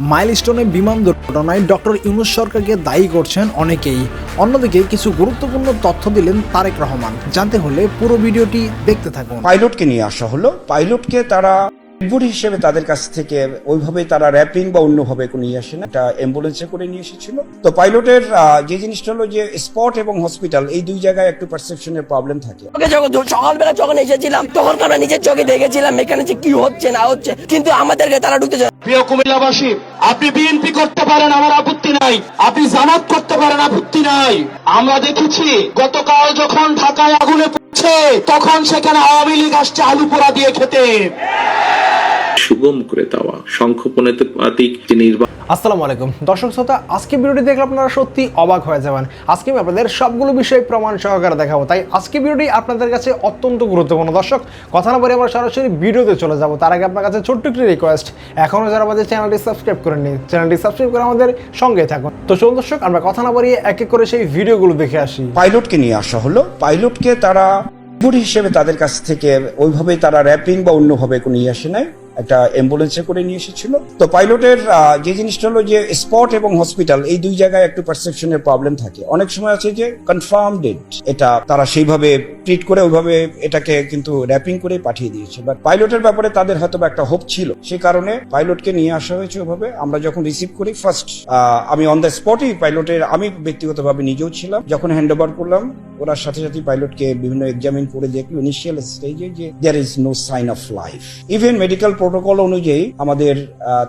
মাইলস্টোনে বিমান দুর্ঘটনায় ডক্টর ইউনুস সরকারকে দায়ী করছেন অনেকেই। অন্যদিকে কিছু গুরুত্বপূর্ণ তথ্য দিলেন তারেক রহমান। জানতে হলে পুরো ভিডিওটি দেখতে থাকুন। পাইলটকে নিয়ে আসা হলো। পাইলটকে তারা ডেডবডি হিসেবে তাদের কাছ থেকে ওইভাবে তারা র্যাপিং বা অন্যভাবে নিয়ে আসে না। এটা অ্যাম্বুলেন্সে করে নিয়ে এসেছিল। তো পাইলটের যে জিনিসটা হলো যে স্পট এবং হসপিটাল এই দুই জায়গায় একটু পারসেপশনের প্রবলেম থাকে। যখন সকালবেলা যখন এসেছিলাম তখন আমরা নিজের চোখে দেখেছিলাম এখানে যে কি হচ্ছে না হচ্ছে। কিন্তু আমাদেরকে তারা ঢুকতে প্রিয় কুমিল্লাবাসী আপনি বিএনপি করতে পারেন আমার আপত্তি নাই। আপনি জামাত করতে পারেন আপত্তি নাই। আমরা দেখেছি গতকাল যখন ঢাকায় আগুনে পড়ছে তখন সেখানে আওয়ামী লীগ আসছে আলু পোড়া দিয়ে খেতে। সুগম করে দেওয়া। সংক্ষেপণেতে পাতিক যে নির্বাচন আসসালামু আলাইকুম। দর্শক শ্রোতা আজকে ভিডিওটি দেখলে আপনারা সত্যি অবাক হয়ে যাবেন। আজকে আমি আপনাদের সবগুলো বিষয় প্রমাণ সহকারে দেখাবো। তাই আজকে ভিডিওটি আপনাদের কাছে অত্যন্ত গুরুত্বপূর্ণ। দর্শক কথা না বলে আমরা সরাসরি ভিডিওতে চলে যাব। তার আগে আপনার কাছে ছোট্ট একটি রিকোয়েস্ট এখনও যারা আমাদের চ্যানেলটি সাবস্ক্রাইব করেননি চ্যানেলটি সাবস্ক্রাইব করে আমাদের সঙ্গে থাকুন। তো চলুন দর্শক আমরা কথা না বাড়িয়ে এক এক করে সেই ভিডিওগুলো দেখে আসি। পাইলটকে নিয়ে আসা হলো। পাইলটকে তারা হিসেবে তাদের কাছ থেকে ওইভাবে তারা র্যাপিং বা অন্যভাবে কোনো নিয়ে আসে নাই। একটা অ্যাম্বুলেন্সে করে নিয়ে এসেছিল। তো পাইলটের যে জিনিসটা হলো যে স্পট এবং হসপিটাল এই দুই জায়গায় একটু পারসেপশনের প্রবলেম থাকে। অনেক সময় আছে যে কনফার্ম ডেট এটা তারা সেইভাবে ট্রিট করে ওইভাবে এটাকে কিন্তু র্যাপিং করে পাঠিয়ে দিয়েছে। বাট পাইলটের ব্যাপারে তাদের হয়তো একটা হোপ ছিল। সে কারণে পাইলটকে নিয়ে আসা হয়েছে ওইভাবে আমরা যখন রিসিভ করি ফার্স্ট আমি অন দ্য স্পটই পাইলটের আমি ব্যক্তিগতভাবে নিজেও ছিলাম। যখন হ্যান্ড করলাম ওনার সাথে সাথে পাইলটকে বিভিন্ন এক্সামিন করে দেখল ইনিশিয়াল স্টেজে যে there is no sign of life even medical protocol অনুযায়ী আমাদের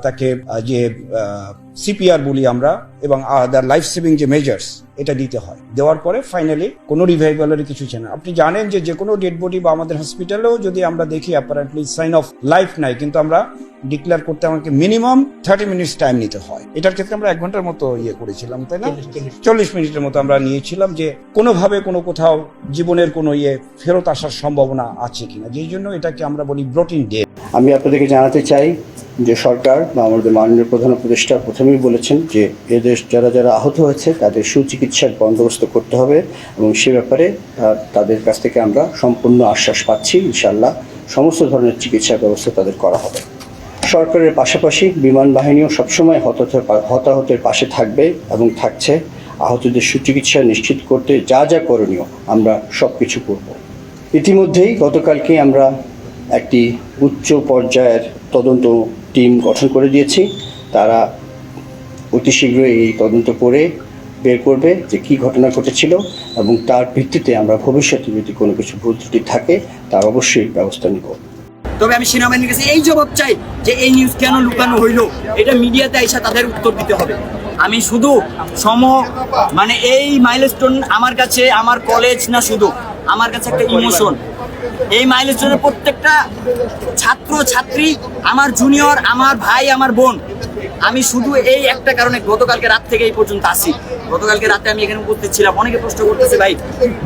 তাকে যে সিপিআর বলি আমরা এবং আদার লাইফ সেভিং যে মেজার্স এটা দিতে হয়। দেওয়ার পরে ফাইনালি কোনো রিভাইভালের কিছু চায় না আপনি জানেন যে যে কোনো ডেড বডি বা আমাদের হসপিটালেও যদি আমরা দেখি অ্যাপারেন্টলি সাইন অফ লাইফ নাই কিন্তু আমরা ডিক্লেয়ার করতে আমাকে মিনিমাম থার্টি মিনিটস টাইম নিতে হয়। এটার ক্ষেত্রে আমরা এক ঘণ্টার মতো ইয়ে করেছিলাম তাই না? চল্লিশ মিনিটের মতো আমরা নিয়েছিলাম যে কোনোভাবে কোনো কোথাও জীবনের কোনো ইয়ে ফেরত আসার সম্ভাবনা আছে কিনা। যেই জন্য এটাকে আমরা বলি ব্রোটিন ডে আমি আপনাদেরকে জানাতে চাই যে সরকার বা আমাদের মাননীয় প্রধান উপদেষ্টা প্রথমেই বলেছেন যে এদের যারা যারা আহত হয়েছে, তাদের সুচিকিৎসার বন্দোবস্ত করতে হবে এবং সে ব্যাপারে তাদের কাছ থেকে আমরা সম্পূর্ণ আশ্বাস পাচ্ছি। ইনশাল্লাহ সমস্ত ধরনের চিকিৎসার ব্যবস্থা তাদের করা হবে। সরকারের পাশাপাশি বিমান বাহিনীও সবসময় হতাহতের পাশে থাকবে এবং থাকছে। আহতদের সুচিকিৎসা নিশ্চিত করতে যা যা করণীয় আমরা সব কিছু করব। ইতিমধ্যেই গতকালকে আমরা একটি উচ্চ পর্যায়ের তদন্ত টিম গঠন করে দিয়েছি। তারা অতি শীঘ্রই এই তদন্ত করে বের করবে যে কি ঘটনা ঘটেছিল এবং তার ভিত্তিতে আমরা ভবিষ্যতে যদি কোনো কিছু ভুল ত্রুটি থাকে, তার অবশ্যই ব্যবস্থা নিব। তবে আমি সেনাবাহিনীর কাছে এই জবাব চাই যে এই নিউজ কেন লুকানো হইল? এটা মিডিয়াতে এসে তাদের উত্তর দিতে হবে। আমি শুধু সম মানে এই মাইলস্টোন আমার কাছে, আমার কলেজ না শুধু, আমার কাছে একটা ইমোশন এই মাইলস্টোনের প্রত্যেকটা ছাত্র ছাত্রী আমার জুনিয়র আমার ভাই, আমার বোন আমি শুধু এই একটা কারণে গতকালকে রাত থেকে এই পর্যন্ত আসি গতকালকে রাতে আমি এখানে উপস্থিত ছিলাম। অনেকে প্রশ্ন করতেছে, ভাই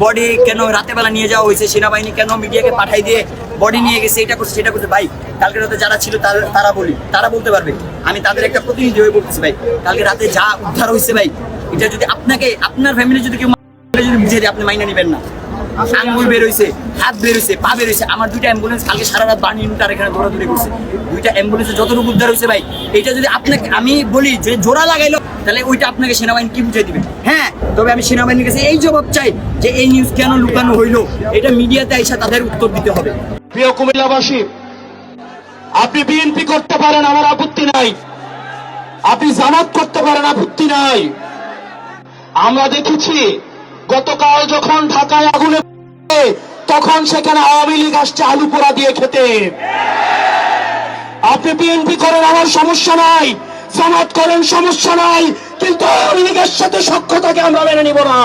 বডি কেন রাতে বেলা নিয়ে যাওয়া হয়েছে? সেনাবাহিনী কেন মিডিয়াকে পাঠাই দিয়ে বডি নিয়ে গেছে? এটা করছে, সেটা করছে? ভাই, কালকে রাতে যারা ছিল, তারা বলি, তারা বলতে পারবে। আমি তাদের একটা প্রতিনিধি হয়ে বলতেছি, ভাই, কালকে রাতে যা উদ্ধার হয়েছে, ভাই, এটা যদি আপনাকে, আপনার ফ্যামিলি যদি কেউ যদি আপনি মাইনে নেবেন না। আঙ্গুল বের হয়েছে হাত বের হয়েছে পা বের হয়েছে আমার দুইটা অ্যাম্বুলেন্স কালকে সারা রাত বানিয়ে তার এখানে দৌড়াদৌড়ি করছে। দুইটা অ্যাম্বুলেন্সে যতটুকু উদ্ধার হয়েছে ভাই এটা যদি আপনাকে আমি বলি যে জোড়া লাগাইলো তাহলে ওইটা আপনাকে সেনাবাহিনী কি বুঝিয়ে দিবে? হ্যাঁ। তবে আমি সেনাবাহিনীর কাছে এই জবাব চাই যে এই নিউজ কেন লুকানো হইল? এটা মিডিয়াতে এসে তাদের উত্তর দিতে হবে। প্রিয় কুমিল্লাবাসী আপনি বিএনপি করতে পারেন আমার আপত্তি নাই। আপনি জামাত করতে পারেন আপত্তি নাই। আমরা দেখেছি গতকাল যখন ঢাকায় আগুনে তখন সেখানে আওয়ামী লীগ আসছে আলু পোড়া দিয়ে খেতে। আপনি বিএনপি করেন, আমার সমস্যা নাই। জামাত করেন, সমস্যা নাই। কিন্তু আওয়ামী লীগের সাথে সক্ষতাকে আমরা মেনে নিব না।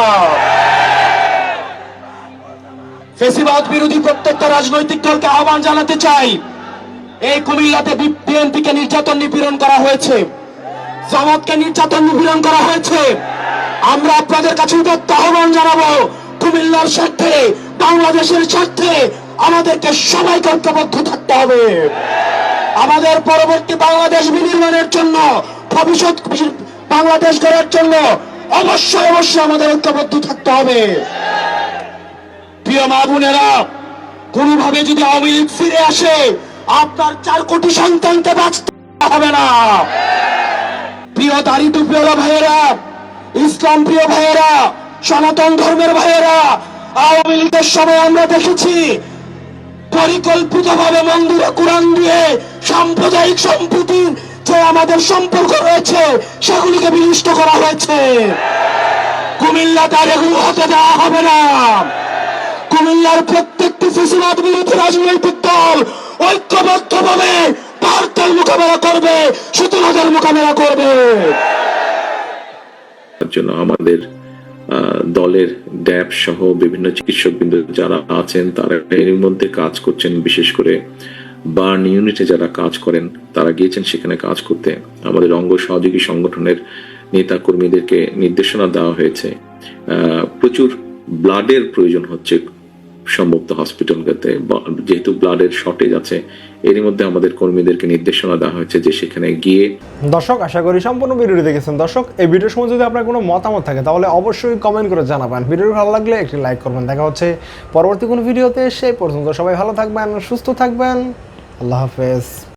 ফেসিবাদ বিরোধী প্রত্যেকটা রাজনৈতিক দলকে আহ্বান জানাতে চাই। এই কুমিল্লাতে বিএনপিকে নির্যাতন নিপীড়ন করা হয়েছে। জামাতকে নির্যাতন নিপীড়ন করা হয়েছে। আমরা আপনাদের কাছে আহ্বান জানাব কুমিল্লার স্বার্থে, বাংলাদেশের স্বার্থে আমাদেরকে সবাইকে ঐক্যবদ্ধ থাকতে হবে। আমাদের পরবর্তী বাংলাদেশ বিনির্মাণের জন্য, ভবিষ্যৎ বাংলাদেশ গড়ার জন্য অবশ্যই অবশ্যই আমাদের ঐক্যবদ্ধ থাকতে হবে। প্রিয় মা বোনেরা, কোনোভাবে যদি আওয়ামী লীগ ফিরে আসে, আপনার চার কোটি সন্তানকে বাঁচতে হবে না। প্রিয় দাড়ি প্রিয় ভাইয়েরা, ইসলাম প্রিয় ভাইয়েরা সনাতন ধর্মের ভাইয়েরা, আওয়ামী লীগের সময় আমরা দেখেছি, পরিকল্পিতভাবে মন্দিরে কোরআন দিয়ে সাম্প্রদায়িক সম্প্রীতির যে আমাদের সম্পর্ক রয়েছে, সেগুলিকে বিনষ্ট করা হয়েছে। কুমিল্লা তার এগুলো হতে দেওয়া হবে না। কুমিল্লার প্রত্যেকটি ফেসিবাদ বিরোধী রাজনৈতিক দল ঐক্যবদ্ধভাবে ভারতের মোকাবেলা করবে শত্রুতার মোকাবেলা করবে। জন্য আমাদের দলের ড্যাব সহ বিভিন্ন চিকিৎসক বিন্দু যারা আছেন, তারা এর মধ্যে কাজ করছেন, বিশেষ করে বার্ন ইউনিটে যারা কাজ করেন, তারা গিয়েছেন সেখানে কাজ করতে। আমাদের অঙ্গ সহযোগী সংগঠনের নেতা কর্মীদেরকে নির্দেশনা দেওয়া হয়েছে। প্রচুর ব্লাডের প্রয়োজন হচ্ছে। সম্ভবত হসপিটালগুলোতে যেহেতু ব্লাডের শর্টেজ আছে, এরই মধ্যে আমাদের কর্মীদেরকে নির্দেশনা দেওয়া হয়েছে যে সেখানে গিয়ে দর্শক, আশা করি সম্পূর্ণ ভিডিওটি দেখেছেন। দর্শক, এই ভিডিওর সময় যদি আপনার কোনো মতামত থাকে, তাহলে অবশ্যই কমেন্ট করে জানাবেন। ভিডিও ভালো লাগলে একটি লাইক করবেন। দেখা হচ্ছে পরবর্তী কোনো ভিডিওতে, সেই পর্যন্ত সবাই ভালো থাকবেন, সুস্থ থাকবেন। আল্লাহ হাফেজ।